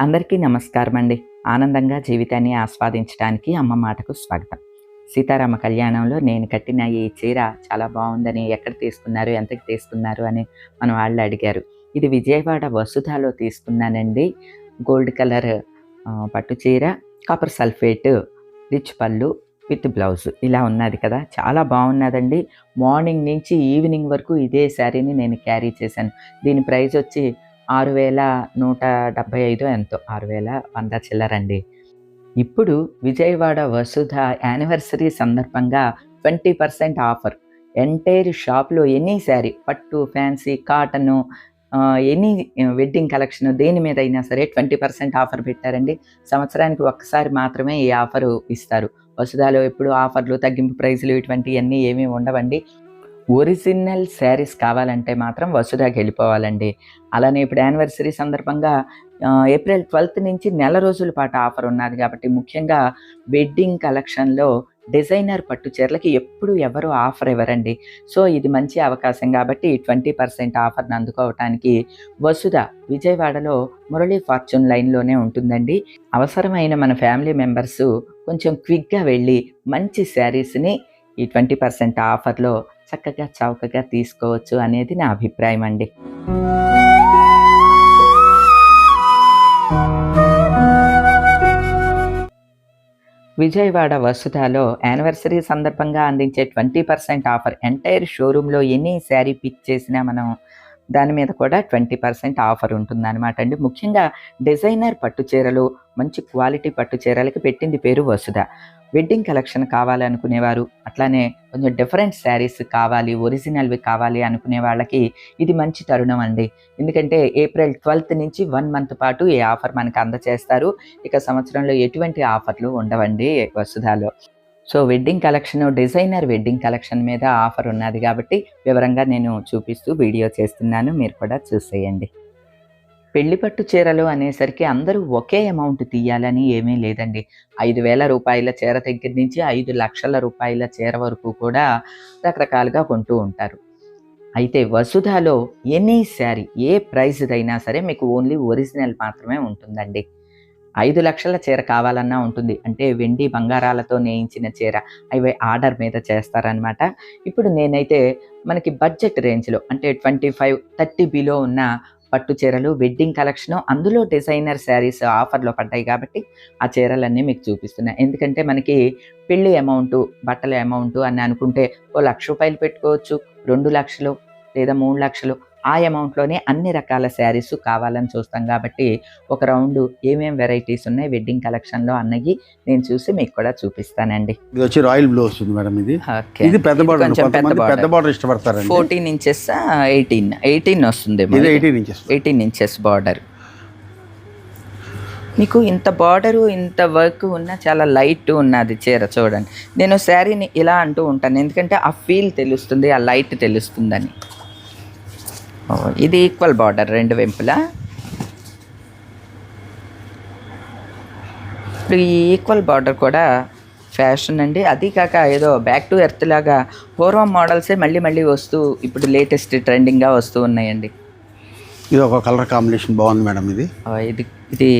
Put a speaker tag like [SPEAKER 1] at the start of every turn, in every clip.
[SPEAKER 1] అందరికీ నమస్కారం అండి ఆనందంగా జీవితాన్ని ఆస్వాదించడానికి అమ్మ మాటకు స్వాగతం. సీతారామ కళ్యాణంలో నేను కట్టిన ఈ చీర చాలా బాగుందని ఎక్కడ తీసుకున్నారు ఎంతకి తీసుకున్నారు అని మన వాళ్ళు అడిగారు. ఇది విజయవాడ వసుధాలో తీసుకున్నానండి. గోల్డ్ కలర్ పట్టు చీర కాపర్ సల్ఫేట్ రిచ్ పళ్ళు విత్ బ్లౌజ్. ఇలా ఉన్నది కదా. చాలా బాగున్నదండి. మార్నింగ్ నుంచి ఈవినింగ్ వరకు ఇదే శారీని నేను క్యారీ చేశాను. దీని ప్రైస్ వచ్చి ఆరు వేల నూట డెబ్భై ఐదు ఎంతో ఆరు వేల వంద చిల్లరండి. ఇప్పుడు విజయవాడ వసుధ యానివర్సరీ సందర్భంగా ట్వంటీ పర్సెంట్ ఆఫర్. ఎంటైర్ షాప్లో ఎనీ శారీ పట్టు fancy cotton any wedding collection దేని మీద అయినా సరే ట్వంటీ పర్సెంట్ ఆఫర్ పెట్టారండి. సంవత్సరానికి ఒక్కసారి మాత్రమే ఈ ఆఫర్ ఇస్తారు. వసుధాలో ఎప్పుడు ఆఫర్లు తగ్గింపు ప్రైజులు ఇటువంటివన్నీ ఏమీ ఉండవండి. ఒరిజినల్ శారీస్ కావాలంటే మాత్రం వసుధాకి వెళ్ళిపోవాలండి. అలానే ఇప్పుడు యానివర్సరీ సందర్భంగా ఏప్రిల్ ట్వెల్త్ నుంచి నెల రోజుల పాటు ఆఫర్ ఉన్నది కాబట్టి ముఖ్యంగా వెడ్డింగ్ కలెక్షన్లో డిజైనర్ పట్టు చీరలకి ఎప్పుడు ఎవరు ఆఫర్ ఇవ్వరండి. సో ఇది మంచి అవకాశం కాబట్టి ట్వంటీ పర్సెంట్ ఆఫర్ని అందుకోవటానికి వసుధ విజయవాడలో మురళీ ఫార్చ్యూన్ లైన్లోనే ఉంటుందండి. అవసరమైన మన ఫ్యామిలీ మెంబర్స్ కొంచెం క్విక్గా వెళ్ళి మంచి శారీస్ని ఈ ట్వంటీ పర్సెంట్ ఆఫర్లో చక్కగా చౌకగా తీసుకోవచ్చు అనేది నా అభిప్రాయం అండి. విజయవాడ వసుధాలో యానివర్సరీ సందర్భంగా అందించే ట్వంటీ పర్సెంట్ ఆఫర్ ఎంటైర్ షోరూంలో ఎన్ని శారీ పిక్ చేసినా మనం దాని మీద కూడా ట్వంటీ పర్సెంట్ ఆఫర్ ఉంటుందన్నమాట అండి. ముఖ్యంగా డిజైనర్ పట్టు చీరలు మంచి క్వాలిటీ పట్టు చీరలకి పెట్టింది పేరు వసుధ. వెడ్డింగ్ కలెక్షన్ కావాలి అనుకునేవారు. అట్లానే కొంచెం డిఫరెంట్ శారీస్ కావాలి ఒరిజినల్వి కావాలి అనుకునే వాళ్ళకి ఇది మంచి తరుణం అండి. ఎందుకంటే ఏప్రిల్ ట్వెల్త్ నుంచి వన్ మంత్ పాటు ఈ ఆఫర్ మనకు అందచేస్తారు. ఇక సంవత్సరంలో ఎటువంటి ఆఫర్లు ఉండవండి వసుధాలో. So wedding collection designer wedding collection మీద ఆఫర్ ఉన్నది కాబట్టి వివరంగా నేను చూపిస్తూ వీడియో చేస్తున్నాను. మీరు కూడా చూసేయండి. పెళ్ళి పట్టు చీరలు అనేసరికి అందరూ ఒకే అమౌంట్ తీయాలని ఏమీ లేదండి. ఐదు వేల రూపాయల చీర దగ్గర నుంచి ఐదు లక్షల రూపాయల చీర వరకు కూడా రకరకాలుగా కొంటూ ఉంటారు. అయితే వసుధాలో ఎనీ శారీ ఏ ప్రైస్దైనా సరే మీకు ఓన్లీ ఒరిజినల్ మాత్రమే ఉంటుందండి. ఐదు లక్షల చీర కావాలన్నా ఉంటుంది. అంటే వెండి బంగారాలతో నేయించిన చీర అవి ఆర్డర్ మీద చేస్తారనమాట ఇప్పుడు నేనైతే మనకి బడ్జెట్ రేంజ్లో అంటే ట్వంటీ ఫైవ్ థర్టీ బిలో ఉన్న పట్టు చీరలు వెడ్డింగ్ కలెక్షన్ అందులో డిజైనర్ శారీస్ ఆఫర్లో పడ్డాయి కాబట్టి ఆ చీరలన్నీ మీకు చూపిస్తున్నాయి ఎందుకంటే మనకి పెళ్ళి అమౌంట్ బట్టల అమౌంట్ అని అనుకుంటే ఓ లక్ష రూపాయలు పెట్టుకోవచ్చు రెండు లక్షలు లేదా మూడు లక్షలు. ఆ అమౌంట్లోనే అన్ని రకాల శారీస్ కావాలని చూస్తాం కాబట్టి ఒక రౌండ్ ఏమేం వెరైటీస్ ఉన్నాయి వెడ్డింగ్ కలెక్షన్లో అన్నవి నేను చూసి మీకు కూడా చూపిస్తానండి.
[SPEAKER 2] ఇది వచ్చి రాయల్ బ్లూ వస్తుంది మేడం ఇది. ఇది పెద్ద బార్డర్
[SPEAKER 1] పెద్ద.
[SPEAKER 2] బార్డర్. ఇష్టపడతారండి.
[SPEAKER 1] Fourteen inches eighteen. ఎయిటీన్ వస్తుంది
[SPEAKER 2] eighteen inches.
[SPEAKER 1] Eighteen inches border. మీకు ఇంత బార్డరు ఇంత వర్క్ ఉన్న చాలా లైట్ ఉన్నది చీర చూడండి. నేను శారీని ఇలా అంటూ ఉంటాను. ఎందుకంటే ఆ ఫీల్ తెలుస్తుంది ఆ లైట్ తెలుస్తుందని. ఇది ఈక్వల్ బార్డర్ రెండు వెంపులా. ఇప్పుడు ఈ ఈక్వల్ బార్డర్ కూడా ఫ్యాషన్ అండి. అది కాక ఏదో బ్యాక్ టు ఎర్త్ లాగా పూర్వం మోడల్సే మళ్ళీ మళ్ళీ వస్తూ ఇప్పుడు లేటెస్ట్ ట్రెండింగ్గా వస్తూ ఉన్నాయండి.
[SPEAKER 2] ఇది ఒక కలర్ కాంబినేషన్ బాగుంది మేడం ఇది.
[SPEAKER 1] ఇది ఇది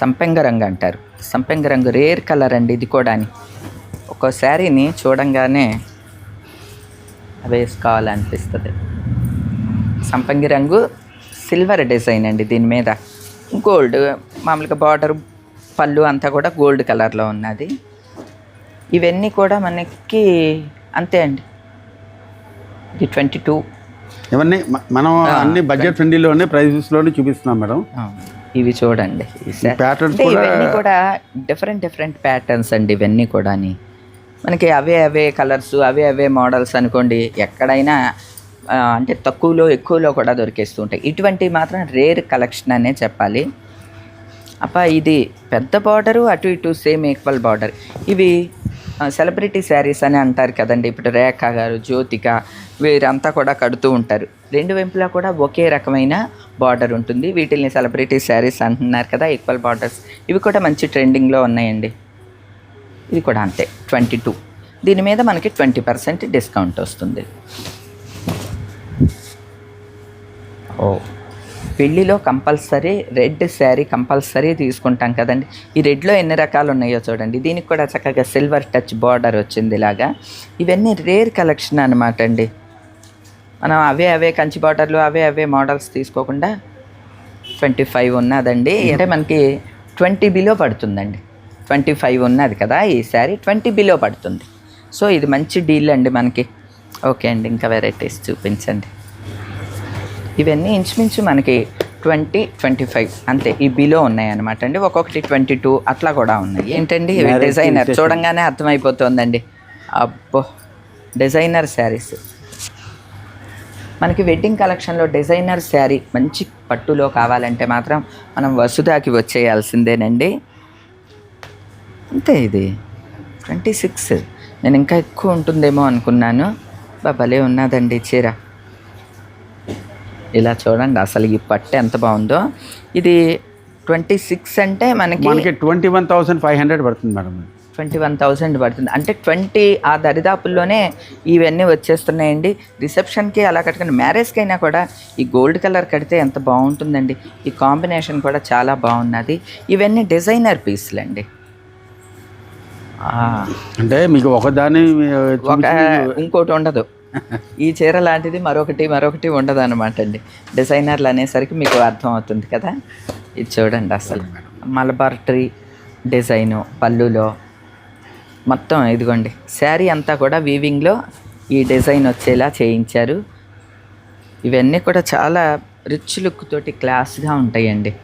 [SPEAKER 1] సంపెంగ రంగు అంటారు. సంపెంగ రంగు రేర్ కలర్ అండి ఇది కూడా ఒక శారీని చూడంగానే వేసుకోవాలనిపిస్తుంది సంపంగి రంగు సిల్వర్ డిజైన్ అండి దీని మీద. గోల్డ్ మామూలుగా బార్డర్ పళ్ళు అంతా కూడా గోల్డ్ కలర్లో ఉన్నది. ఇవన్నీ కూడా మనకి అంతే అండి. ఇది ట్వంటీ టూ.
[SPEAKER 2] ఇవన్నీ మనం అన్ని బడ్జెట్ ఫ్రెండ్లీలోనే ప్రైజెస్లోనే చూపిస్తున్నాం మేడం.
[SPEAKER 1] ఇవి చూడండి.
[SPEAKER 2] ప్యాటర్న్స్
[SPEAKER 1] ఇవన్నీ కూడా డిఫరెంట్ డిఫరెంట్ ప్యాటర్న్స్ అండి ఇవన్నీ కూడా మనకి అవే అవే కలర్స్ అవే అవే మోడల్స్ అనుకోండి ఎక్కడైనా అంటే తక్కువలో ఎక్కువలో కూడా దొరికేస్తూ ఉంటాయి ఇటువంటివి మాత్రం రేర్ కలెక్షన్ అనే చెప్పాలి. అప్ప ఇది పెద్ద బార్డరు అటు ఇటు సేమ్ ఈక్వల్ బార్డర్ ఇవి సెలబ్రిటీ శారీస్ అని అంటారు కదండి. ఇప్పుడు రేఖ గారు జ్యోతిక వీరంతా కూడా కడుతూ ఉంటారు. రెండు వైపులా కూడా ఒకే రకమైన బార్డర్ ఉంటుంది. వీటిని సెలబ్రిటీ శారీస్ అంటున్నారు కదా ఈక్వల్ బార్డర్స్ ఇవి కూడా మంచి ట్రెండింగ్లో ఉన్నాయండి. ఇది కూడా అంతే ట్వంటీ టూ దీని మీద మనకి ట్వంటీ పర్సెంట్ డిస్కౌంట్ వస్తుంది. ఓ. పెళ్ళిలో కంపల్సరీ రెడ్ శారీ కంపల్సరీ తీసుకుంటాం కదండి. ఈ రెడ్లో ఎన్ని రకాలు ఉన్నాయో చూడండి. దీనికి కూడా చక్కగా సిల్వర్ టచ్ బార్డర్ వచ్చింది ఇలాగా. ఇవన్నీ రేర్ కలెక్షన్ అనమాట అండి. మనం అవే అవే కంచి బార్డర్లు అవే అవే మోడల్స్ తీసుకోకుండా ట్వంటీ ఫైవ్ ఉన్నదండి. అంటే మనకి ట్వంటీ బిలో పడుతుందండి. ట్వంటీ ఫైవ్ ఉన్నది కదా ఈ శారీ ట్వంటీ బిలో పడుతుంది. సో ఇది మంచి డీల్ అండి మనకి. ఓకే అండి. ఇంకా వెరైటీస్ చూపించండి. ఇవన్నీ ఇంచుమించు మనకి ట్వంటీ ట్వంటీ ఫైవ్ అంతే. ఈ బిలో ఉన్నాయి అనమాట అండి. ఒక్కొక్కటి ట్వంటీ టూ అట్లా కూడా ఉన్నాయి. ఏంటండి? ఇవి డిజైనర్ చూడంగానే అర్థమైపోతుందండి. అబ్బో! డిజైనర్ శారీస్ మనకి వెడ్డింగ్ కలెక్షన్లో డిజైనర్ శారీ మంచి పట్టులో కావాలంటే మాత్రం మనం వసుధాకి వచ్చేయాల్సిందేనండి. అంతే ఇది. ట్వంటీ సిక్స్ నేను ఇంకా ఎక్కువ ఉంటుందేమో అనుకున్నాను. బా భలే ఉన్నదండి చీర. ఇలా చూడండి అసలు ఈ పట్టు ఎంత బాగుందో. ఇది ట్వంటీ సిక్స్ అంటే మనకి
[SPEAKER 2] మనకి twenty one thousand five hundred పడుతుంది మేడం.
[SPEAKER 1] ట్వంటీ వన్ థౌసండ్ పడుతుంది. అంటే ట్వంటీ ఆ దరిదాపుల్లోనే ఇవన్నీ వచ్చేస్తున్నాయండి. రిసెప్షన్కి అలా కట్టుకుని మ్యారేజ్కి అయినా కూడా ఈ గోల్డ్ కలర్ కడితే ఎంత బాగుంటుందండి. ఈ కాంబినేషన్ కూడా చాలా బాగున్నది. ఇవన్నీ డిజైనర్ పీస్లు అండి
[SPEAKER 2] అంటే మీకు ఒకదాని
[SPEAKER 1] ఒక ఇంకోటి ఉండదు. ఈ చీర లాంటిది మరొకటి మరొకటి ఉండదు అనమాట అండి. డిజైనర్లు అనేసరికి మీకు అర్థం అవుతుంది కదా? ఇది చూడండి అసలు. మలబార్ ట్రీ డిజైను పళ్ళులో మొత్తం ఇదిగోండి. శారీ అంతా కూడా వీవింగ్లో ఈ డిజైన్ వచ్చేలా చేయించారు. ఇవన్నీ కూడా చాలా రిచ్ లుక్ తోటి క్లాస్గా ఉంటాయండి.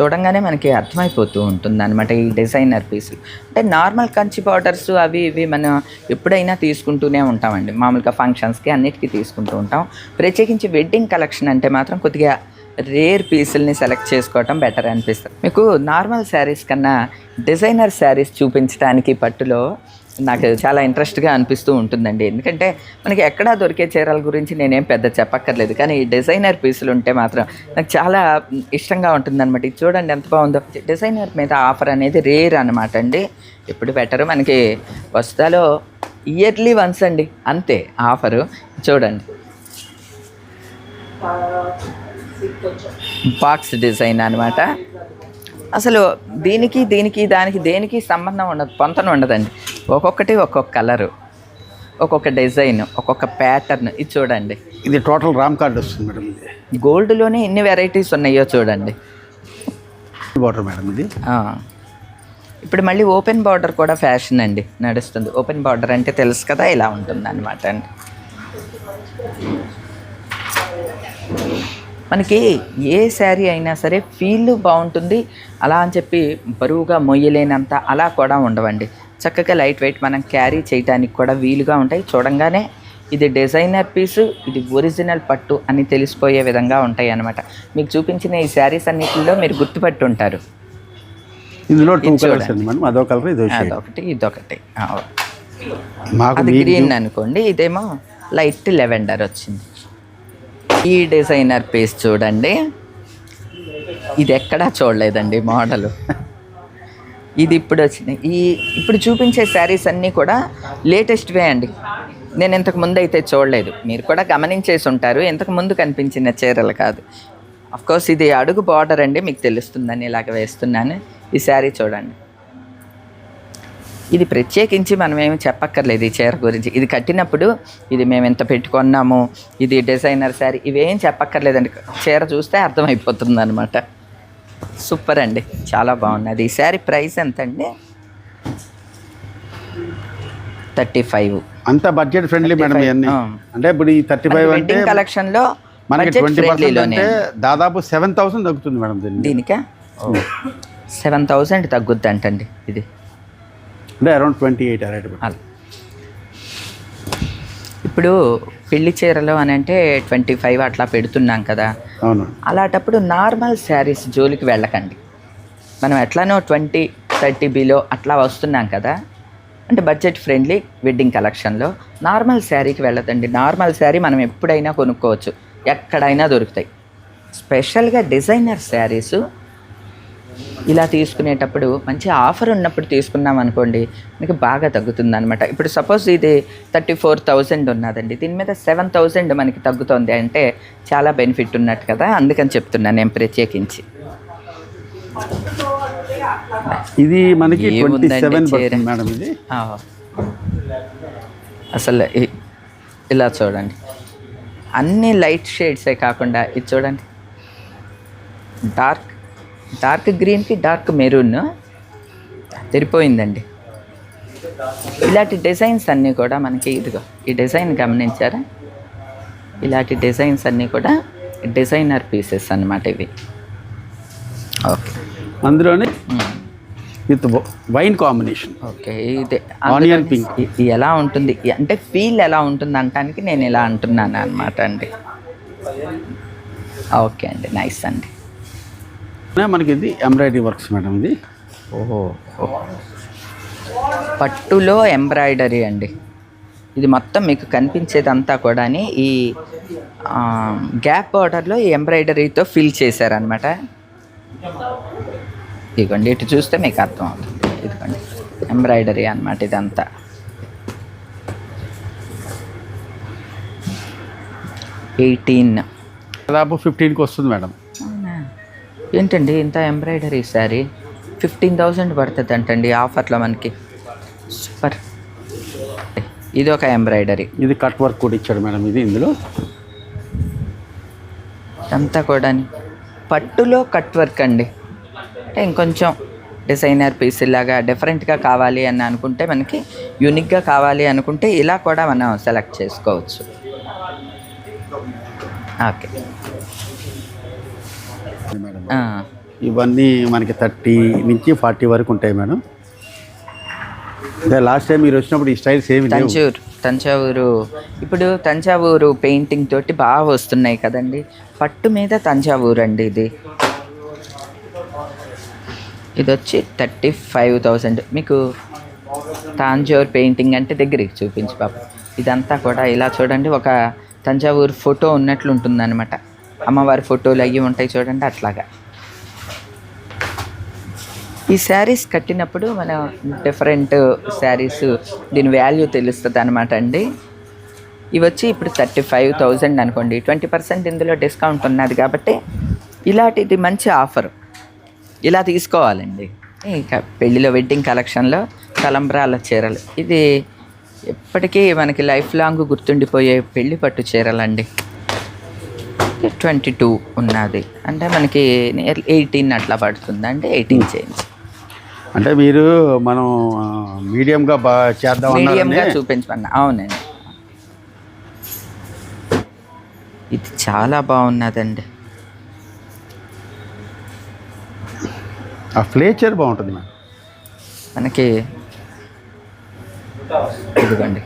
[SPEAKER 1] చూడంగానే మనకి అర్థమైపోతూ ఉంటుంది అనమాట ఈ డిజైనర్ పీసులు అంటే నార్మల్ కంచి బార్డర్స్ అవి ఇవి మనం ఎప్పుడైనా తీసుకుంటూనే ఉంటామండి. మామూలుగా ఫంక్షన్స్కి అన్నిటికీ తీసుకుంటూ ఉంటాం. ప్రత్యేకించి వెడ్డింగ్ కలెక్షన్ అంటే మాత్రం కొద్దిగా రేర్ పీసుల్ని సెలెక్ట్ చేసుకోవటం బెటర్ అనిపిస్తుంది. మీకు నార్మల్ శారీస్ కన్నా డిజైనర్ శారీస్ చూపించడానికి పట్టులో నాకు చాలా ఇంట్రెస్ట్గా అనిపిస్తూ ఉంటుందండి. ఎందుకంటే మనకి ఎక్కడా దొరికే చీరల గురించి నేనేం పెద్ద చెప్పక్కర్లేదు. కానీ ఈ డిజైనర్ పీసులు ఉంటే మాత్రం నాకు చాలా ఇష్టంగా ఉంటుందన్నమాట. ఇది చూడండి ఎంత బాగుందో. డిజైనర్ మీద ఆఫర్ అనేది రేర్ అనమాట అండి. ఇప్పుడు బెటర్ మనకి వస్తాలో ఇయర్లీ వన్స్ అండి. అంతే ఆఫరు చూడండి. బాక్స్ డిజైన్ అనమాట అసలు దీనికి దీనికి దానికి దేనికి సంబంధం ఉండదు పొంతన ఉండదండి. ఒక్కొక్కటి ఒక్కొక్క కలరు ఒక్కొక్క డిజైన్ ఒక్కొక్క ప్యాటర్న్. ఇది చూడండి.
[SPEAKER 2] ఇది టోటల్ రామ్ కార్డ్ వస్తుంది మేడం ఇది.
[SPEAKER 1] గోల్డ్లోనే ఎన్ని వెరైటీస్ ఉన్నాయో చూడండి.
[SPEAKER 2] బార్డర్ మేడం ఇది.
[SPEAKER 1] ఇప్పుడు మళ్ళీ ఓపెన్ బార్డర్ కూడా ఫ్యాషన్ అండి నడుస్తుంది. ఓపెన్ బార్డర్ అంటే తెలుసు కదా ఇలా ఉంటుంది అనమాట అండి. మనకి ఏ శారీ అయినా సరే ఫీల్ బాగుంటుంది. అలా అని చెప్పి బరువుగా మొయ్యలేనంత అలా కూడా ఉండవండి. చక్కగా లైట్ వెయిట్ మనం క్యారీ చేయడానికి కూడా వీలుగా ఉంటాయి. చూడంగానే ఇది డిజైనర్ పీసు ఇది ఒరిజినల్ పట్టు అని తెలిసిపోయే విధంగా ఉంటాయి అన్నమాట. మీకు చూపించిన ఈ శారీస్ అన్నిటిలో మీరు గుర్తుపట్టి ఉంటారు.
[SPEAKER 2] ఇందులో టూ
[SPEAKER 1] ఇది
[SPEAKER 2] కలర్స్
[SPEAKER 1] చూడండి.
[SPEAKER 2] అండి మేడం. అదో కలర్ ఇదో షేడ్
[SPEAKER 1] అదొకటి ఇదొకటి. అది గ్రీన్ అనుకోండి ఇదేమో లైట్ లెవెండర్ వచ్చింది. ఈ డిజైనర్ పీస్ చూడండి. ఇది ఎక్కడా చూడలేదండి మోడలు. ఇది ఇప్పుడు వచ్చినాయి. ఈ ఇప్పుడు చూపించే శారీస్ అన్నీ కూడా లేటెస్ట్వే అండి. నేను ఇంతకు ముందు అయితే చూడలేదు. మీరు కూడా గమనించేసి ఉంటారు. ఇంతకు ముందు కనిపించిన చీరలు కాదు. అఫ్కోర్స్ ఇది అడుగు బార్డర్ అండి మీకు తెలుస్తుందని ఇలాగ వేస్తున్నాను. ఈ శారీ చూడండి. ఇది ప్రత్యేకించి మనం ఏమి చెప్పక్కర్లేదు ఈ చీర గురించి. ఇది కట్టినప్పుడు ఇది మేము ఎంత పెట్టుకున్నాము ఇది డిజైనర్ శారీ ఇవేం చెప్పక్కర్లేదండి. చీర చూస్తే అర్థమైపోతుంది అనమాట సూపర్ అండి. చాలా బాగున్నది. ఈ శారీ ప్రైస్ ఎంత అండి థర్టీ ఫైవ్.
[SPEAKER 2] అంత బడ్జెట్ ఫ్రెండ్లీ మేడం
[SPEAKER 1] 35,
[SPEAKER 2] ఇవన్నీ. అంటే ఇప్పుడు ఈ థర్టీ ఫైవ్ అంటే
[SPEAKER 1] కలెక్షన్లో
[SPEAKER 2] మనకి ట్వంటీ పర్సెంట్ అంటే దాదాపు సెవెన్ థౌసండ్ తగ్గుతుంది మేడం
[SPEAKER 1] దీనికా? సెవెన్ థౌజండ్ తగ్గుద్ది అంటండి ఇది.
[SPEAKER 2] అంటే అరౌండ్ ట్వంటీ ఎయిట్ రేట్
[SPEAKER 1] ఇప్పుడు పెళ్ళి చీరలు అని అంటే ట్వంటీ ఫైవ్ అట్లా పెడుతున్నాం కదా.
[SPEAKER 2] అవును.
[SPEAKER 1] అలాంటప్పుడు నార్మల్ శారీస్ జోలికి వెళ్ళకండి. మనం ఎట్లానో ట్వంటీ థర్టీ బిలో అట్లా వస్తున్నాం కదా. అంటే బడ్జెట్ ఫ్రెండ్లీ వెడ్డింగ్ కలెక్షన్లో నార్మల్ శారీకి వెళ్ళదండి. నార్మల్ శారీ మనం ఎప్పుడైనా కొనుక్కోవచ్చు. ఎక్కడైనా దొరుకుతాయి. స్పెషల్గా డిజైనర్ శారీస్ ఇలా తీసుకునేటప్పుడు మంచి ఆఫర్ ఉన్నప్పుడు తీసుకున్నాం అనుకోండి మనకి బాగా తగ్గుతుంది అనమాట ఇప్పుడు సపోజ్ ఇది థర్టీ ఫోర్ థౌజండ్ ఉన్నదండి. దీని మీద సెవెన్ థౌజండ్ మనకి తగ్గుతుంది అంటే చాలా బెనిఫిట్ ఉన్నట్టు కదా? అందుకని చెప్తున్నాను నేను ప్రత్యేకించి.
[SPEAKER 2] ఇది మనకి మేడం ఇది.
[SPEAKER 1] అసలు ఇలా చూడండి. అన్ని లైట్ షేడ్సే కాకుండా ఇది చూడండి. డార్క్ డార్క్ గ్రీన్కి డార్క్ మెరూన్ తెరిపోయిందండి. ఇలాంటి డిజైన్స్ అన్నీ కూడా మనకి ఇదిగో ఈ డిజైన్ గమనించారా? ఇలాంటి డిజైన్స్ అన్నీ కూడా డిజైనర్ పీసెస్ అన్నమాట ఇవి. ఓకే.
[SPEAKER 2] అందులోనే విత్ వైన్ కాంబినేషన్.
[SPEAKER 1] ఓకే ఇది. ఇ- ఇది ఎలా ఉంటుంది? అంటే ఫీల్ ఎలా ఉంటుంది అనటానికి నేను ఇలా అంటున్నాను అనమాట అండి. ఓకే అండి నైస్ అండి.
[SPEAKER 2] మనకి ఇది ఎంబ్రాయిడరీ వర్క్స్ మేడం ఇది.
[SPEAKER 1] ఓహో పట్టులో ఎంబ్రాయిడరీ అండి. ఇది మొత్తం మీకు కనిపించేదంతా కూడా ఈ గ్యాప్ బార్డర్లో ఈ ఎంబ్రాయిడరీతో ఫిల్ చేశారనమాట ఇదిగోండి ఇటు చూస్తే మీకు అర్థం అవుతుంది ఇదిగోండి ఎంబ్రాయిడరీ అన్నమాట ఇదంతా. ఎయిటీన్.
[SPEAKER 2] దాదాపు ఫిఫ్టీన్కి వస్తుంది మేడం.
[SPEAKER 1] ఏంటండి ఇంత ఎంబ్రాయిడరీ శారీ? ఫిఫ్టీన్ థౌజండ్ పడుతుంది అంటండి ఆఫర్లో మనకి. సూపర్. ఇది ఒక ఎంబ్రాయిడరీ.
[SPEAKER 2] ఇది కట్ వర్క్ కూడా ఇచ్చాడు మేడం ఇది ఇందులో.
[SPEAKER 1] అంతా కూడా పట్టులో కట్ వర్క్ అండి. అంటే ఇంకొంచెం డిజైనర్ పీస్ లాగా డిఫరెంట్గా కావాలి అని అనుకుంటే మనకి యూనిక్గా కావాలి అనుకుంటే ఇలా కూడా మనం సెలెక్ట్ చేసుకోవచ్చు. ఓకే.
[SPEAKER 2] ఇవన్నీ మనకి థర్టీ నుంచి ఫార్టీ వరకు ఉంటాయి మేడం. లాస్ట్ టైం మీరు వచ్చినప్పుడు ఈ స్టైల్స్ ఏమి
[SPEAKER 1] తంజూరు తంజావూరు. ఇప్పుడు తంజావూరు పెయింటింగ్ తోటి బాగా వస్తున్నాయి కదండి. పట్టు మీద తంజావూరు అండి ఇది. ఇది వచ్చి థర్టీ ఫైవ్ థౌజండ్ మీకు తాంజూర్ పెయింటింగ్ అంటే దగ్గరికి చూపించు పాప ఇదంతా కూడా ఇలా చూడండి ఒక తంజావూరు ఫోటో ఉన్నట్లు ఉంటుందన్నమాట అమ్మవారి ఫోటోలు అవి ఉంటాయి చూడండి అట్లాగా. ఈ శారీస్ కట్టినప్పుడు మన డిఫరెంట్ శారీస్ దీని వాల్యూ తెలుస్తుంది అనమాట అండి. ఇవి వచ్చి ఇప్పుడు థర్టీ ఫైవ్ థౌజండ్ అనుకోండి. ట్వంటీ పర్సెంట్ ఇందులో డిస్కౌంట్ ఉన్నది కాబట్టి ఇలాంటిది మంచి ఆఫర్ ఇలా తీసుకోవాలండి. ఇంకా పెళ్ళిలో వెడ్డింగ్ కలెక్షన్లో తలంబ్రాల చీరలు. ఇది ఎప్పటికీ మనకి లైఫ్ లాంగ్ గుర్తుండిపోయే పెళ్ళి పట్టు చీరలండి. ట్వంటీ టూ ఉన్నది. అంటే మనకి ఎయిటీన్ అట్లా పడుతుంది. అంటే ఎయిటీన్ చేంజ్.
[SPEAKER 2] అంటే మీరు మనం మీడియంగా చేద్దాం
[SPEAKER 1] మీడియంగా చూపించమన్నా. అవునండి. ఇది చాలా బాగున్నదండి.
[SPEAKER 2] ఆ ఫ్లేచర్ బాగుంటుంది మేడం
[SPEAKER 1] మనకి ఇదిగోండి.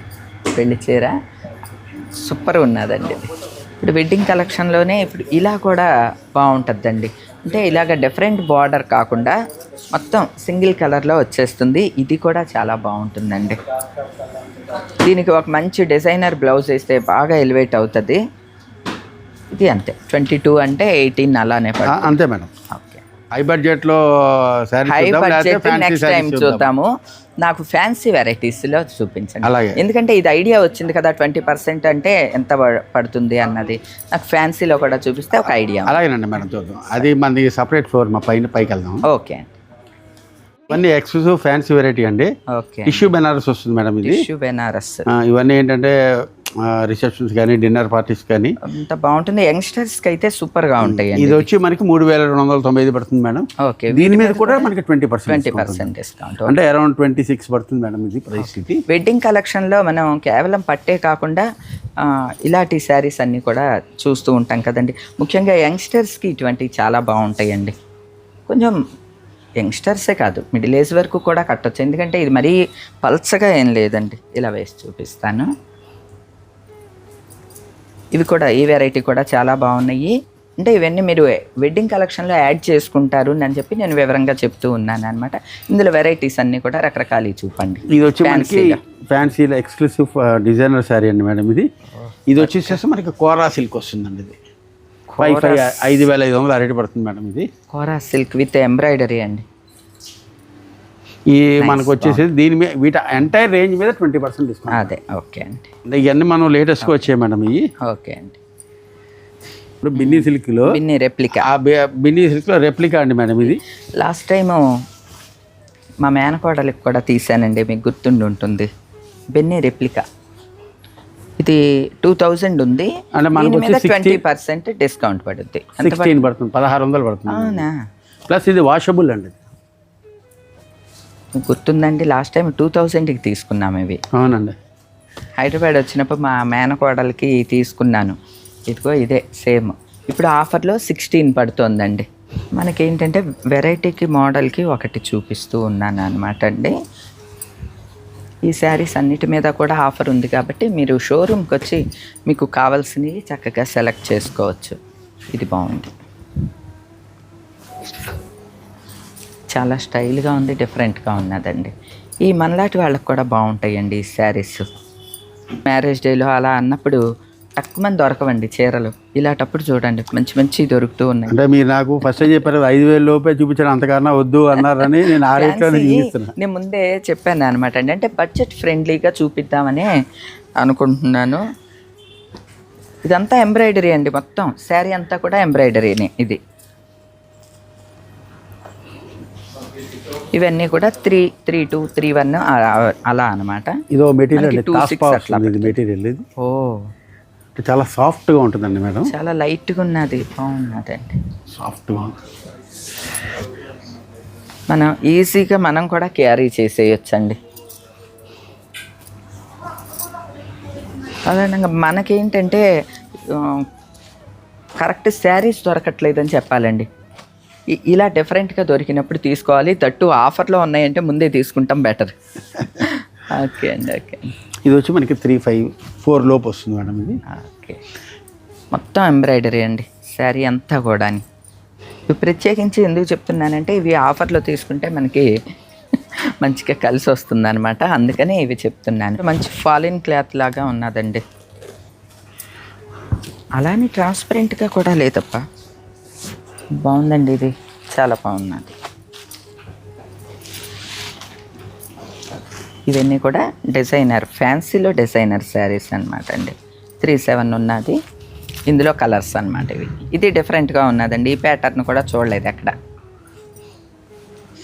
[SPEAKER 1] పెళ్ళి చీర సూపర్ ఉన్నదండి. ఇది ఇప్పుడు వెడ్డింగ్ కలెక్షన్లోనే ఇప్పుడు ఇలా కూడా బాగుంటుందండి. అంటే ఇలాగ డిఫరెంట్ బార్డర్ కాకుండా మొత్తం సింగిల్ కలర్లో వచ్చేస్తుంది. ఇది కూడా చాలా బాగుంటుందండి. దీనికి ఒక మంచి డిజైనర్ బ్లౌజ్ వేస్తే బాగా ఎలివేట్ అవుతుంది. ఇది అంతే. ట్వంటీ టూ అంటే ఎయిటీన్ అలానే
[SPEAKER 2] అంతే మేడం. హై బడ్జెట్లో
[SPEAKER 1] హై బడ్జెట్ నెక్స్ట్ టైం చూద్దాము. నాకు ఫ్యాన్సీ వెరైటీస్లో చూపించండి.
[SPEAKER 2] అలాగే.
[SPEAKER 1] ఎందుకంటే ఇది ఐడియా వచ్చింది కదా ట్వంటీ పర్సెంట్ అంటే ఎంత పడుతుంది అన్నది. నాకు ఫ్యాన్సీలో కూడా చూపిస్తే ఒక ఐడియా
[SPEAKER 2] అలాగేనండి మేడం చూద్దాం. అది మనది సపరేట్ ఫ్లోర్ మా పైన పైకి వెళ్దాం.
[SPEAKER 1] ఓకే
[SPEAKER 2] ఇవన్నీ ఎక్స్క్లూసివ్ ఫ్యాన్సీ వెరైటీ అండి.
[SPEAKER 1] ఓకే
[SPEAKER 2] టిష్యూ బెనారస్ వస్తుంది మేడం ఇది.
[SPEAKER 1] టిష్యూ బెనారస్
[SPEAKER 2] ఇవన్నీ ఏంటంటే రిసెప్షన్స్ కానీ డిన్నర్ పార్టీస్ కానీ.
[SPEAKER 1] అంత బాగుంటుంది. యంగ్స్టర్స్కి అయితే సూపర్గా ఉంటాయి
[SPEAKER 2] ఇది వచ్చి మనకి మూడు వేల రెండు వందల తొంభై ఐదు పడుతుంది మేడం.
[SPEAKER 1] ఓకే.
[SPEAKER 2] దీని మీద కూడా మనకి twenty percent
[SPEAKER 1] twenty percent discount
[SPEAKER 2] అంటే అరౌండ్ ట్వంటీ సిక్స్ పడుతుంది మేడం ఇది ప్రైస్ ఇది.
[SPEAKER 1] వెడ్డింగ్ కలెక్షన్లో మనం కేవలం పట్టే కాకుండా ఇలాంటి శారీస్ అన్నీ కూడా చూస్తూ ఉంటాం కదండి. ముఖ్యంగా యంగ్స్టర్స్కి ఇటువంటివి చాలా బాగుంటాయండి. కొంచెం యంగ్స్టర్సే కాదు మిడిల్ ఏజ్ వరకు కూడా కట్టొచ్చు. ఎందుకంటే ఇది మరీ పల్చగా ఏం లేదండి. ఇలా వేసి చూపిస్తాను. ఇవి కూడా ఈ వెరైటీ కూడా చాలా బాగున్నాయి. అంటే ఇవన్నీ మీరు వెడ్డింగ్ కలెక్షన్లో యాడ్ చేసుకుంటారు అని చెప్పి నేను వివరంగా చెప్తూ ఉన్నాను అనమాట ఇందులో వెరైటీస్ అన్నీ కూడా రకరకాలు చూపండి.
[SPEAKER 2] ఇది వచ్చి మనకి. ఫ్యాన్సీలో ఎక్స్క్లూసివ్ డిజైనర్ శారీ అండి మేడం ఇది. ఇది వచ్చేసేసి మనకి కోరా సిల్క్ వస్తుందండి ఇది. ఫైవ్ ఫైవ్ ఐదు వేల ఐదు వందలు రేటు పడుతుంది మేడం ఇది.
[SPEAKER 1] కోరా సిల్క్ విత్ ఎంబ్రాయిడరీ అండి.
[SPEAKER 2] ఈ మనకు వచ్చేసి దీని మీద వీటి ఎంటైర్ రేంజ్ మీద ట్వంటీ పర్సెంట్ డిస్కౌంట్
[SPEAKER 1] అదే ఓకే అండి.
[SPEAKER 2] ఇవన్నీ మనం లేటెస్ట్గా వచ్చాయి మేడం ఇవి.
[SPEAKER 1] ఓకే అండి.
[SPEAKER 2] ఇప్పుడు బిన్నీ సిల్క్లో
[SPEAKER 1] బిన్ని రెప్లికా.
[SPEAKER 2] బిన్నీ సిల్క్లో రెప్లికా అండి మేడం ఇది.
[SPEAKER 1] లాస్ట్ టైము మా మేనకోడలికి కూడా తీసానండి మీకు గుర్తుండి ఉంటుంది. బెన్నీ రెప్లికా. ఇది టూ థౌజండ్ ఉంది.
[SPEAKER 2] అంటే మనకు
[SPEAKER 1] ట్వంటీ పర్సెంట్ డిస్కౌంట్ పడుద్ది.
[SPEAKER 2] పడుతుంది? పదహారు వందలు పడుతుంది. ప్లస్ ఇది వాషబుల్ అండి.
[SPEAKER 1] గుర్తుందండి లాస్ట్ టైం టూ థౌజండ్కి తీసుకున్నాం ఇవి.
[SPEAKER 2] అవునండి.
[SPEAKER 1] హైదరాబాద్ వచ్చినప్పుడు మా మేనకోడలికి తీసుకున్నాను. ఇదిగో ఇదే సేమ్. ఇప్పుడు ఆఫర్లో సిక్స్టీన్ పడుతోందండి. మనకేంటంటే వెరైటీకి మోడల్కి ఒకటి చూపిస్తూ ఉన్నాను అనమాట అండి. ఈ శారీస్ అన్నిటి మీద కూడా ఆఫర్ ఉంది కాబట్టి మీరు షోరూమ్కి వచ్చి మీకు కావాల్సినవి చక్కగా సెలెక్ట్ చేసుకోవచ్చు. ఇది బాగుంది. చాలా స్టైల్గా ఉంది డిఫరెంట్గా ఉన్నదండి. ఈ మనలాంటి వాళ్ళకి కూడా బాగుంటాయండి ఈ శారీస్. మ్యారేజ్ డేలో అలా అన్నప్పుడు తక్కువ మంది దొరకవండి చీరలు. ఇలాంటప్పుడు చూడండి మంచి మంచి దొరుకుతూ ఉన్నాయి.
[SPEAKER 2] అంటే మీరు నాకు ఫస్ట్ చెప్పారు ఐదు వేల లోపే చూపించారు అంతకన్నా వద్దు అన్నారని నేను ఆ
[SPEAKER 1] నేను ముందే చెప్పాను అనమాట అండి. అంటే బడ్జెట్ ఫ్రెండ్లీగా చూపిద్దామని అనుకుంటున్నాను. ఇదంతా ఎంబ్రాయిడరీ అండి మొత్తం. శారీ అంతా కూడా ఎంబ్రాయిడరీనే ఇది. ఇవన్నీ కూడా three three two three one అలా అనమాట
[SPEAKER 2] ఇదో మెటీరియల్
[SPEAKER 1] అట్లా
[SPEAKER 2] మెటీరియల్ ఇది.
[SPEAKER 1] ఓ.
[SPEAKER 2] చాలా సాఫ్ట్గా ఉంటుందండి మేడం.
[SPEAKER 1] చాలా లైట్గా ఉన్నది. బాగున్నదండి.
[SPEAKER 2] సాఫ్ట్గా.
[SPEAKER 1] మనం ఈజీగా మనం కూడా క్యారీ చేసేయచ్చండి. సాధారణంగా మనకేంటంటే కరెక్ట్ శారీస్ దొరకట్లేదని చెప్పాలండి. ఇ- ఇలా డిఫరెంట్గా దొరికినప్పుడు తీసుకోవాలి. తట్టు ఆఫర్లో ఉన్నాయంటే ముందే తీసుకుంటాం బెటర్ ఓకే అండి ఓకే
[SPEAKER 2] ఇది వచ్చి మనకి త్రీ ఫైవ్ ఫోర్ లోపు వస్తుంది మేడం ఇది.
[SPEAKER 1] ఓకే. మొత్తం ఎంబ్రాయిడరీ అండి. శారీ అంతా కూడా ఇవి ప్రత్యేకించి ఎందుకు చెప్తున్నానంటే ఇవి ఆఫర్లో తీసుకుంటే మనకి మంచిగా కలిసి వస్తుంది అనమాట అందుకని ఇవి చెప్తున్నాను. మంచి ఫాలిన్ క్లాత్ లాగా ఉన్నదండి. అలానే ట్రాన్స్పరెంట్గా కూడా లేదప్ప. బాగుందండి ఇది. చాలా బాగున్నది ఇవన్నీ కూడా డిజైనర్ ఫ్యాన్సీలో డిజైనర్ శారీస్ అనమాట అండి. త్రీ సెవెన్ ఉన్నది. ఇందులో కలర్స్ అన్నమాట ఇవి. ఇది డిఫరెంట్గా ఉన్నదండి. ఈ ప్యాటర్న్ కూడా చూడలేదు ఎక్కడ.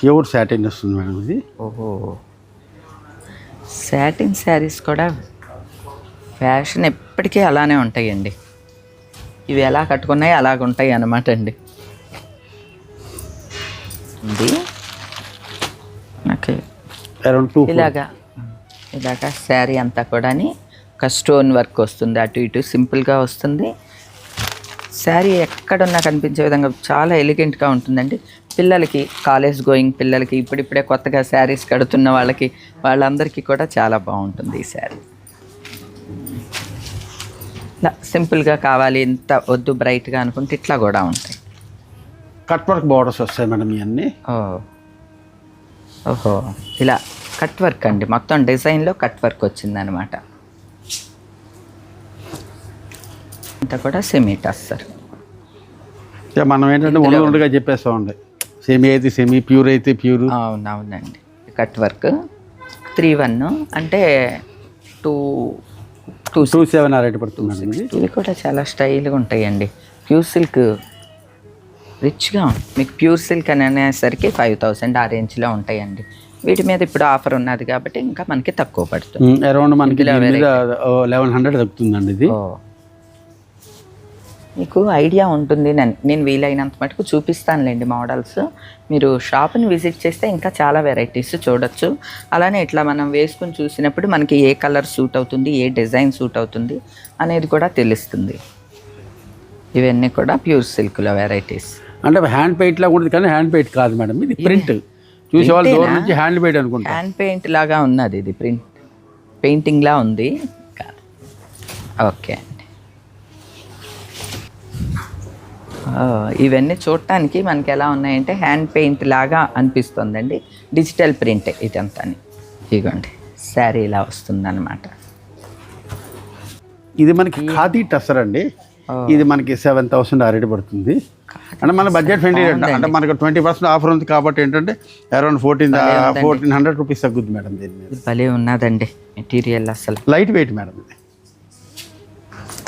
[SPEAKER 2] ప్యూర్ సాటిన్ వస్తుంది మేడం ఇది.
[SPEAKER 1] ఓహో. సాటిన్ శారీస్ కూడా ఫ్యాషన్ ఎప్పటికీ అలానే ఉంటాయండి. ఇవి ఎలా కట్టుకున్నాయి అలాగ ఉంటాయి అన్నమాట అండి.
[SPEAKER 2] అరౌండ్ టూ
[SPEAKER 1] ఇలాగా ఇలాగా శారీ అంతా కూడాని ఒక స్టోన్ వర్క్ వస్తుంది అటు ఇటు సింపుల్గా వస్తుంది. శారీ ఎక్కడున్నా కనిపించే విధంగా చాలా ఎలిగెంట్గా ఉంటుందండి. పిల్లలకి కాలేజ్ గోయింగ్ పిల్లలకి ఇప్పుడిప్పుడే కొత్తగా శారీస్ కడుతున్న వాళ్ళకి వాళ్ళందరికీ కూడా చాలా బాగుంటుంది ఈ శారీ. ఇలా సింపుల్గా కావాలి ఇంత వద్దు బ్రైట్గా అనుకుంటే ఇట్లా కూడా ఉంటాయి.
[SPEAKER 2] కట్ వర్క్ బార్డర్స్ వస్తాయి మేడం ఇవన్నీ
[SPEAKER 1] ఓ ఓహో ఇలా కట్ వర్క్ అండి. మొత్తం డిజైన్లో కట్ వర్క్ వచ్చిందనమాట అంతా కూడా సెమీ టస్సర్
[SPEAKER 2] మనం ఏంటంటే ఉండ ఉండగా చెప్పేస్తా ఉండే సెమీ అయితే సెమీ ప్యూర్ అయితే ప్యూర్
[SPEAKER 1] అవునవునండి. కట్ వర్క్ త్రీ వన్ అంటే టూ టూ
[SPEAKER 2] టూ సెవెన్ ఆ రేటు పడుతుంది
[SPEAKER 1] ఇవి కూడా చాలా స్టైల్గా ఉంటాయండి. ప్యూర్ సిల్క్ రిచ్గా మీకు ప్యూర్ సిల్క్ అని అనేసరికి ఫైవ్ థౌసండ్ ఆ రేంజ్లో ఉంటాయండి. వీటి మీద ఇప్పుడు ఆఫర్ ఉన్నది కాబట్టి ఇంకా మనకి తక్కువ పడుతుంది.
[SPEAKER 2] అరౌండ్ మనకి లెవెన్ హండ్రెడ్ దొరుకుతుందండి ఇది.
[SPEAKER 1] మీకు ఐడియా ఉంటుంది. నేను నేను వీలైనంత మటుకు చూపిస్తానులేండి మోడల్స్. మీరు షాప్ని విజిట్ చేస్తే ఇంకా చాలా వెరైటీస్ చూడొచ్చు. అలానే ఇట్లా మనం వేసుకుని చూసినప్పుడు మనకి ఏ కలర్ సూట్ అవుతుంది ఏ డిజైన్ సూట్ అవుతుంది అనేది కూడా తెలుస్తుంది. ఇవన్నీ కూడా ప్యూర్ సిల్క్లో వెరైటీస్.
[SPEAKER 2] అంటే హ్యాండ్ పెయింట్ లాగా ఉంటుంది కానీ హ్యాండ్ పెయింట్ కాదు మేడం. ఇది ప్రింట్. చూసే వాళ్ళు దూరం నుంచి హ్యాండ్ పెయింట్ అనుకుంటారు
[SPEAKER 1] హ్యాండ్ పెయింట్ లాగా ఉన్నది ఇది ప్రింట్. పెయింటింగ్లా ఉంది. కాదు ఓకే ఇవన్నీ చూడటానికి మనకి ఎలా ఉన్నాయంటే హ్యాండ్ పెయింట్ లాగా అనిపిస్తుందండి. డిజిటల్ ప్రింట్ ఇదంతా ఇదిగోండి శారీ ఇలా వస్తుందన్నమాట.
[SPEAKER 2] ఇది మనకి ఖాదీ టస్సర్ అండి. ఇది మనకి సెవెన్ థౌసండ్ ఆ రేటు పడుతుంది. అంటే మన బడ్జెట్ ఫ్రెండ్లీ రేట్ అంటే మనకు ట్వంటీ పర్సెంట్ ఆఫర్ ఉంది కాబట్టి ఏంటంటే around fourteen fourteen hundred rupees తగ్గుద్ది మేడం దీని మీద.
[SPEAKER 1] భలే ఉన్నదండి మెటీరియల్ అసలు.
[SPEAKER 2] లైట్ వెయిట్ మేడం ఇది.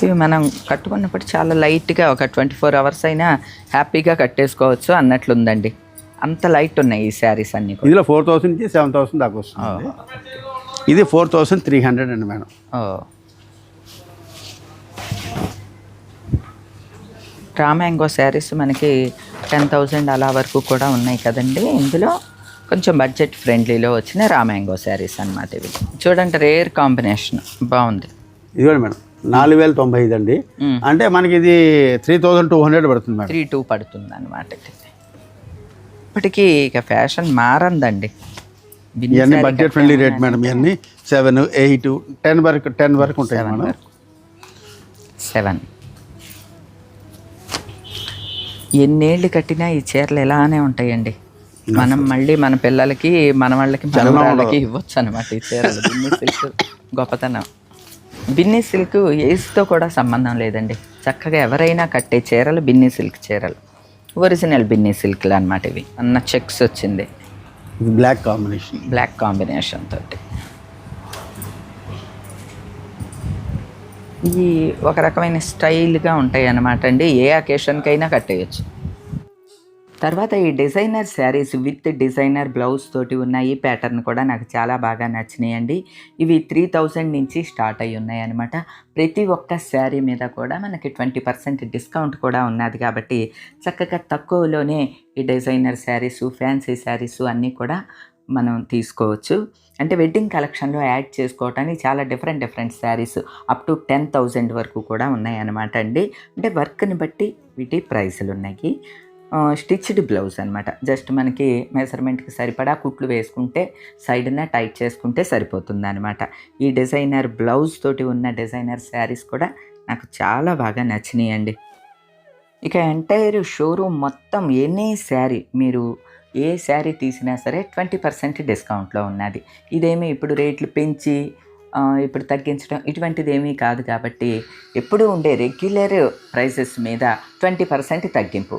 [SPEAKER 1] ఇవి మనం కట్టుకున్నప్పుడు చాలా లైట్గా ఒక ట్వంటీ ఫోర్ అవర్స్ అయినా హ్యాపీగా కట్టేసుకోవచ్చు అన్నట్లుందండి. అంత లైట్ ఉన్నాయి ఈ శారీస్ అన్నీ
[SPEAKER 2] ఇందులో ఫోర్ థౌసండ్ నుంచి సెవెన్ థౌసండ్ దాకా వస్తుంది. ఇది ఫోర్ థౌసండ్ త్రీ హండ్రెడ్ అండి మేడం.
[SPEAKER 1] రామ్యాంగో శారీస్ మనకి టెన్ థౌజండ్ అలా వరకు కూడా ఉన్నాయి కదండి. ఇందులో కొంచెం బడ్జెట్ ఫ్రెండ్లీలో వచ్చిన రామ్యాంగో శారీస్ అన్నమాట ఇవి. చూడండి రేర్ కాంబినేషన్. బాగుంది.
[SPEAKER 2] ఇది కూడా మేడం నాలుగు వేల తొంభై ఐదు అండి. అంటే మనకి ఇది త్రీ థౌసండ్ టూ హండ్రెడ్ పడుతుంది మేడం.
[SPEAKER 1] త్రీ టూ పడుతుంది అనమాట ఇప్పటికీ ఇక ఫ్యాషన్ మారందండి.
[SPEAKER 2] ఇవన్నీ బడ్జెట్ ఫ్రెండ్లీ రేట్ మేడం ఇవన్నీ సెవెన్ ఎయిట్ టెన్ వరకు టెన్ వరకు ఉంటాయి మేడం.
[SPEAKER 1] సెవెన్ ఎన్నేళ్ళు కట్టినా ఈ చీరలు ఎలానే ఉంటాయండి. మనం మళ్ళీ మన పిల్లలకి మన వాళ్ళకి మన వాళ్ళకి ఇవ్వచ్చు అనమాట ఈ చీరలు. బిన్ని సిల్క్ గొప్పతనం. బిన్ని సిల్క్ ఏజ్తో కూడా సంబంధం లేదండి. చక్కగా ఎవరైనా కట్టే చీరలు బిన్ని సిల్క్ చీరలు. ఒరిజినల్ బిన్ని సిల్క్లు అనమాట ఇవి. అన్న చెక్స్ వచ్చింది.
[SPEAKER 2] బ్లాక్ కాంబినేషన్
[SPEAKER 1] బ్లాక్ కాంబినేషన్ తోటి. ఇవి ఒక రకమైన స్టైల్గా ఉంటాయి అన్నమాట అండి. ఏ అకేషన్కైనా కట్టేయచ్చు. తర్వాత ఈ designer sarees with designer blouse తోటి ఉన్న ఈ ప్యాటర్న్ కూడా నాకు చాలా బాగా నచ్చినాయండి. ఇవి త్రీ థౌజండ్ నుంచి స్టార్ట్ అయి ఉన్నాయి అనమాట ప్రతి ఒక్క శారీ మీద కూడా మనకి ట్వంటీ పర్సెంట్ డిస్కౌంట్ కూడా ఉన్నది కాబట్టి చక్కగా తక్కువలోనే ఈ డిజైనర్ శారీస్ ఫ్యాన్సీ శారీస్ అన్నీ కూడా మనం తీసుకోవచ్చు. అంటే వెడ్డింగ్ కలెక్షన్లో యాడ్ చేసుకోవటానికి చాలా different different sarees up to ten thousand వరకు కూడా ఉన్నాయన్నమాట అండి. అంటే వర్క్ని బట్టి వీటి ప్రైసులు ఉన్నాయి. స్టిచ్డ్ బ్లౌజ్ అనమాట జస్ట్ మనకి మెజర్మెంట్కి సరిపడా కుట్లు వేసుకుంటే సైడ్న టైట్ చేసుకుంటే సరిపోతుంది అనమాట ఈ డిజైనర్ బ్లౌజ్ తోటి ఉన్న డిజైనర్ శారీస్ కూడా నాకు చాలా బాగా నచ్చినాయండి. ఇక ఎంటైర్ షోరూమ్ మొత్తం ఎనీ శారీ మీరు ఏ శారీ తీసినా సరే ట్వంటీ పర్సెంట్ డిస్కౌంట్లో ఉన్నది. ఇదేమి ఇప్పుడు రేట్లు పెంచి ఇప్పుడు తగ్గించడం ఇటువంటిది ఏమీ కాదు కాబట్టి ఎప్పుడూ ఉండే రెగ్యులర్ ప్రైసెస్ మీద ట్వంటీ పర్సెంట్ తగ్గింపు.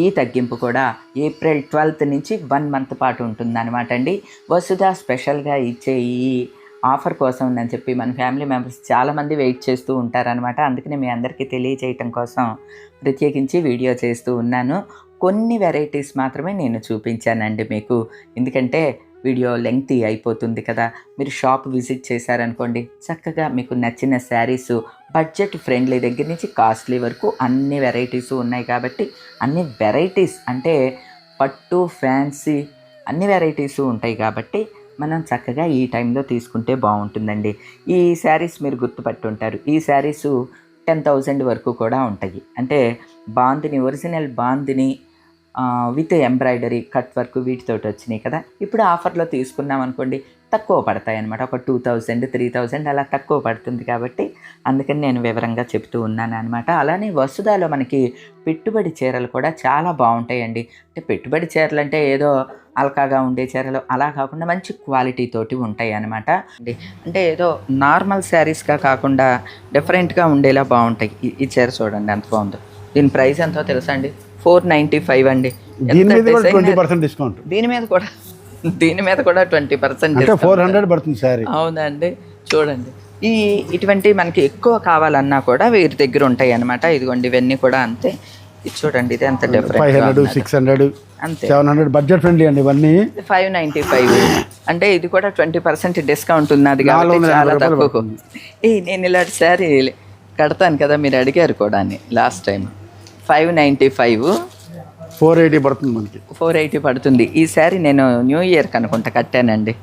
[SPEAKER 1] ఈ తగ్గింపు కూడా ఏప్రిల్ ట్వెల్త్ నుంచి వన్ మంత్ పాటు ఉంటుందన్నమాట అండి. వసుధ స్పెషల్గా ఇచ్చే ఈ ఆఫర్ కోసం ఉందని చెప్పి మన ఫ్యామిలీ మెంబర్స్ చాలామంది వెయిట్ చేస్తూ ఉంటారనమాట అందుకనే మీ అందరికీ తెలియజేయటం కోసం ప్రత్యేకించి వీడియో చేస్తూ ఉన్నాను. కొన్ని వెరైటీస్ మాత్రమే నేను చూపించానండి మీకు. ఎందుకంటే వీడియో లెంగ్తీ అయిపోతుంది కదా. మీరు షాప్ విజిట్ చేశారనుకోండి చక్కగా మీకు నచ్చిన శారీస్ బడ్జెట్ ఫ్రెండ్లీ దగ్గర నుంచి కాస్ట్లీ వరకు అన్ని వెరైటీస్ ఉన్నాయి కాబట్టి అన్ని వెరైటీస్ అంటే పట్టు ఫ్యాన్సీ అన్ని వెరైటీస్ ఉంటాయి కాబట్టి మనం చక్కగా ఈ టైంలో తీసుకుంటే బాగుంటుందండి. ఈ శారీస్ మీరు గుర్తుపట్టుంటారు. ఈ శారీస్ టెన్ థౌజండ్ వరకు కూడా ఉంటాయి. అంటే bandhani original bandhani with embroidery cut work వీటితోటి వచ్చినాయి కదా. ఇప్పుడు ఆఫర్లో తీసుకున్నాం అనుకోండి తక్కువ పడతాయి అనమాట ఒక టూ థౌజండ్ త్రీ థౌజండ్ అలా తక్కువ పడుతుంది కాబట్టి అందుకని నేను వివరంగా చెప్తూ ఉన్నాను అనమాట అలానే వసుదాలో మనకి పెట్టుబడి చీరలు కూడా చాలా బాగుంటాయండి. అంటే పెట్టుబడి చీరలు అంటే ఏదో అల్కాగా ఉండే చీరలు అలా కాకుండా మంచి క్వాలిటీ తోటి ఉంటాయి అనమాట అంటే ఏదో నార్మల్ శారీస్గా కాకుండా డిఫరెంట్గా ఉండేలా బాగుంటాయి. ఈ చీర చూడండి ఎంత బాగుందో. దీని ప్రైస్ ఎంతో తెలుసా అండి? ఫోర్ నైంటీ ఫైవ్ అండి.
[SPEAKER 2] డిస్కౌంట్
[SPEAKER 1] దీని మీద కూడా దీని మీద కూడా ట్వంటీ పర్సెంట్
[SPEAKER 2] ఫోర్ హండ్రెడ్ పడుతుంది సారీ
[SPEAKER 1] అవునండి చూడండి. ఈ ఇటువంటి మనకి ఎక్కువ కావాలన్నా కూడా వీరి దగ్గర ఉంటాయి అన్నమాట. ఇదిగోండి ఇవన్నీ కూడా అంతే. ఇది చూడండి ఇది ఎంత
[SPEAKER 2] five
[SPEAKER 1] different
[SPEAKER 2] hundred six hundred
[SPEAKER 1] అంతే.
[SPEAKER 2] సెవెన్ హండ్రెడ్ బడ్జెట్ ఫ్రెండ్లీ అండి ఇవన్నీ.
[SPEAKER 1] Five ninety five. అంటే ఇది కూడా ట్వంటీ పర్సెంట్ డిస్కౌంట్ ఉన్నది కాబట్టి చాలా తక్కువ ఏ నేను ఇలాంటి శారీ కడతాను కదా మీరు అడిగారు కూడా last time five ninety five.
[SPEAKER 2] Four eighty పడుతుంది మనకి.
[SPEAKER 1] ఫోర్ ఎయిటీ పడుతుంది. ఈ శారీ నేను న్యూ ఇయర్ కనుకుంటా కట్టానండి.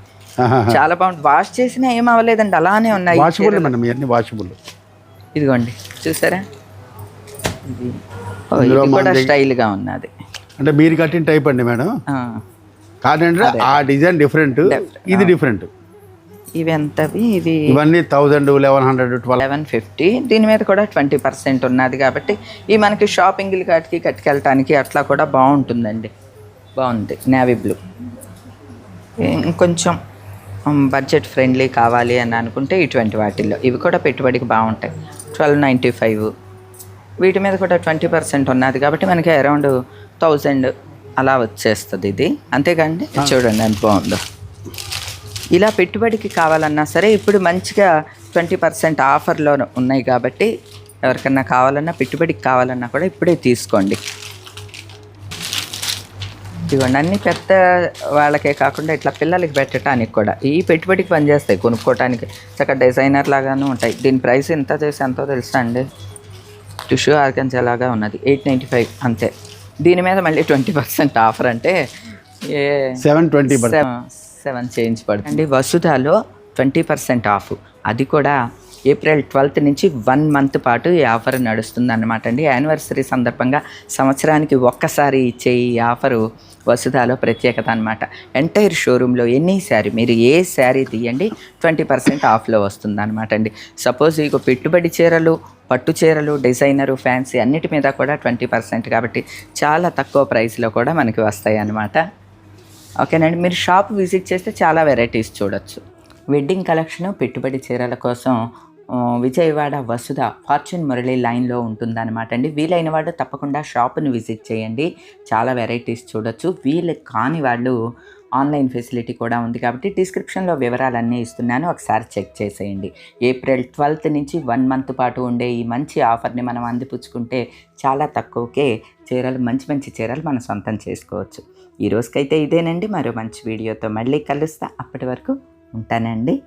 [SPEAKER 1] చాలా బాగుంది. వాష్ చేసినా ఏం అవ్వలేదండి అలానే ఉన్నాయి.
[SPEAKER 2] వాషబుల్. మేడం ఇవన్నీ వాషబుల్
[SPEAKER 1] ఇదిగోండి చూసారా? ఇది ఇది కూడా స్టైల్గా ఉన్నది.
[SPEAKER 2] అంటే మీరు కట్టిన టైప్ అండి మేడం. కాదంటే ఆ డిజైన్ డిఫరెంట్ ఇది డిఫరెంట్
[SPEAKER 1] ఇవి ఎంతవి ఇవి
[SPEAKER 2] ఇవన్నీ thousand eleven hundred twelve
[SPEAKER 1] eleven fifty దీని మీద కూడా ట్వంటీ పర్సెంట్ ఉన్నది కాబట్టి ఈ మనకి షాపింగ్లు కాటికి కట్టుకెళ్ళటానికి అట్లా కూడా బాగుంటుందండి. బాగుంది. నేవీ బ్లూ ఇంకొంచెం బడ్జెట్ ఫ్రెండ్లీ కావాలి అని అనుకుంటే ఇటువంటి వాటిల్లో. ఇవి కూడా పెట్టుబడికి బాగుంటాయి. ట్వెల్వ్ నైంటీ ఫైవ్ వీటి మీద కూడా ట్వంటీ పర్సెంట్ ఉన్నది కాబట్టి మనకి అరౌండ్ థౌజండ్ అలా వచ్చేస్తుంది ఇది. అంతేకాండి చూడండి ఎంత బాగుందో. ఇలా పెట్టుబడికి కావాలన్నా సరే ఇప్పుడు మంచిగా ట్వంటీ పర్సెంట్ ఆఫర్లో ఉన్నాయి కాబట్టి ఎవరికన్నా కావాలన్నా పెట్టుబడికి కావాలన్నా కూడా ఇప్పుడే తీసుకోండి. ఇవన్నీ అన్ని పెద్ద వాళ్ళకే కాకుండా ఇట్లా పిల్లలకి పెట్టడానికి కూడా ఈ పెట్టుబడికి పనిచేస్తాయి కొనుక్కోవడానికి చక్కగా డిజైనర్ లాగాను ఉంటాయి. దీని ప్రైస్ ఎంత చేసి ఎంతో తెలుసా అండి? టిష్యూ ఆర్గన్స్ లాగా ఉన్నది? ఎయిట్ నైంటీ ఫైవ్ అంతే. దీని మీద మళ్ళీ ట్వంటీ పర్సెంట్ ఆఫర్ అంటే ఏ
[SPEAKER 2] సెవెన్ ట్వంటీ
[SPEAKER 1] సెవెన్ చేంజ్ పడుతుంది. వసుధాలో ట్వంటీ పర్సెంట్ ఆఫ్ అది కూడా ఏప్రిల్ ట్వెల్త్ నుంచి వన్ మంత్ పాటు ఈ ఆఫర్ నడుస్తుంది అనమాట అండి. యానివర్సరీ సందర్భంగా సంవత్సరానికి ఒక్కసారి ఇచ్చే ఈ ఆఫరు వసుధాలో ప్రత్యేకత అనమాట ఎంటైర్ షోరూంలో ఎన్ని శారీ మీరు ఏ శారీ తీయండి ట్వంటీ పర్సెంట్ ఆఫ్లో వస్తుంది అనమాట అండి. సపోజ్ ఇక పెట్టుబడి చీరలు పట్టు చీరలు డిజైనరు ఫ్యాన్సీ అన్నిటి మీద కూడా ట్వంటీ పర్సెంట్ కాబట్టి చాలా తక్కువ ప్రైస్లో కూడా మనకి వస్తాయి అన్నమాట ఓకేనండి. మీరు షాప్ విజిట్ చేస్తే చాలా వెరైటీస్ చూడొచ్చు. వెడ్డింగ్ కలెక్షన్ పెట్టుబడి చీరల కోసం విజయవాడ వసుధ ఫార్చ్యూన్ మురళి లైన్లో ఉంటుందన్నమాట అండి. వీలైన వాళ్ళు తప్పకుండా షాప్ని విజిట్ చేయండి. చాలా వెరైటీస్ చూడొచ్చు. వీలు కాని వాళ్ళు ఆన్లైన్ ఫెసిలిటీ కూడా ఉంది కాబట్టి డిస్క్రిప్షన్లో వివరాలన్నీ ఇస్తున్నాను. ఒకసారి చెక్ చేసేయండి. ఏప్రిల్ ట్వెల్త్ నుంచి వన్ మంత్ పాటు ఉండే ఈ మంచి ఆఫర్ని మనం అందిపుచ్చుకుంటే చాలా తక్కువకే చీరలు మంచి మంచి చీరలు మనం సొంతం చేసుకోవచ్చు. ఈ రోజుకైతే ఇదేనండి. మరో మంచి వీడియోతో మళ్ళీ కలుస్తా. అప్పటి వరకు ఉంటానండి.